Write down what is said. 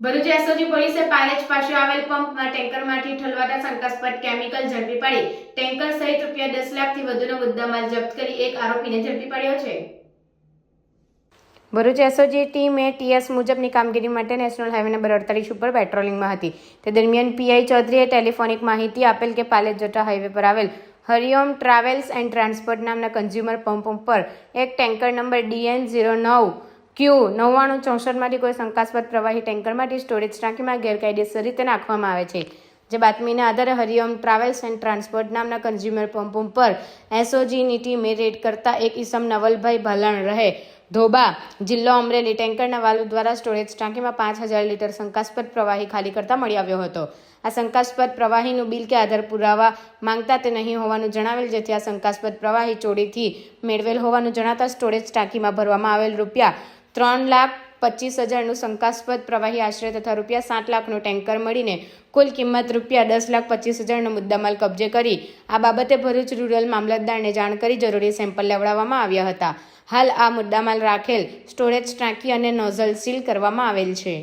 Bharuch SOG પોલીસે પાલેજ પાસે આવેલ પંપમાં ટેન્કરમાંથી ઠલવાતા શંકાસ્પદ કેમિકલ ઝડપી પાડી. ટેન્કર સહિત રૂપિયા દસ લાખથી વધુનો મુદ્દામાલ જપ્ત કરી એક આરોપીને ઝડપી પાડ્યો છે. ભરૂચ એસઓજી ટીમે ટીએસ મુજબની કામગીરી માટે નેશનલ હાઈવે નંબર અડતાલીસ ઉપર પેટ્રોલિંગમાં હતી. તે દરમિયાન પીઆઈ ચૌધરીએ ટેલિફોનિક માહિતી આપેલ કે પાલેજ જતા હાઈવે પર આવેલ હરિઓમ ટ્રાવેલ્સ એન્ડ ટ્રાન્સપોર્ટ નામના કન્ઝ્યુમર પંપ પર એક ટેન્કર નંબર ડીએન ઝીરો નવ ક્યુ? નવ્વાણું ચોસઠમાંથી કોઈ શંકાસ્પદ પ્રવાહી ટેન્કરમાંથી સ્ટોરેજ ટાંકીમાં ગેરકાયદેસર રીતે નાખવામાં આવે છે. જે બાતમીના આધારે હરિઓમ ટ્રાવેલ્સ એન્ડ ટ્રાન્સપોર્ટ નામના કન્ઝ્યુમર પંપ પર એસઓજીની ટીમે રેડ કરતા એક ઈસમ નવલભાઈ ભલણ રહે. ધોબા જિલ્લો અમરેલી ટેન્કરના વાલુ દ્વારા સ્ટોરેજ ટાંકીમાં પાંચ હજાર લીટર શંકાસ્પદ પ્રવાહી ખાલી કરતા મળી આવ્યો હતો. આ શંકાસ્પદ પ્રવાહીનું બિલ કે આધાર પુરાવા માંગતા તે નહીં હોવાનું જણાવેલ, જેથી આ શંકાસ્પદ પ્રવાહી ચોરીથી મેળવેલ હોવાનું જણાતા સ્ટોરેજ ટાંકીમાં ભરવામાં આવેલ રૂપિયા ત્રણ લાખ પચીસ હજારનું શંકાસ્પદ પ્રવાહી આશરે તથા રૂપિયા સાત લાખનું ટેન્કર મળીને કુલ કિંમત રૂપિયા દસ લાખ પચીસ હજારનો મુદ્દામાલ કબજે કરી આ બાબતે ભરૂચ રૂરલ મામલતદારને જાણ કરી જરૂરી સેમ્પલ લેવડાવવામાં આવ્યા હતા. હાલ આ મુદ્દામાલ રાખેલ સ્ટોરેજ ટાંકી અને નોઝલ સીલ કરવામાં આવેલ છે.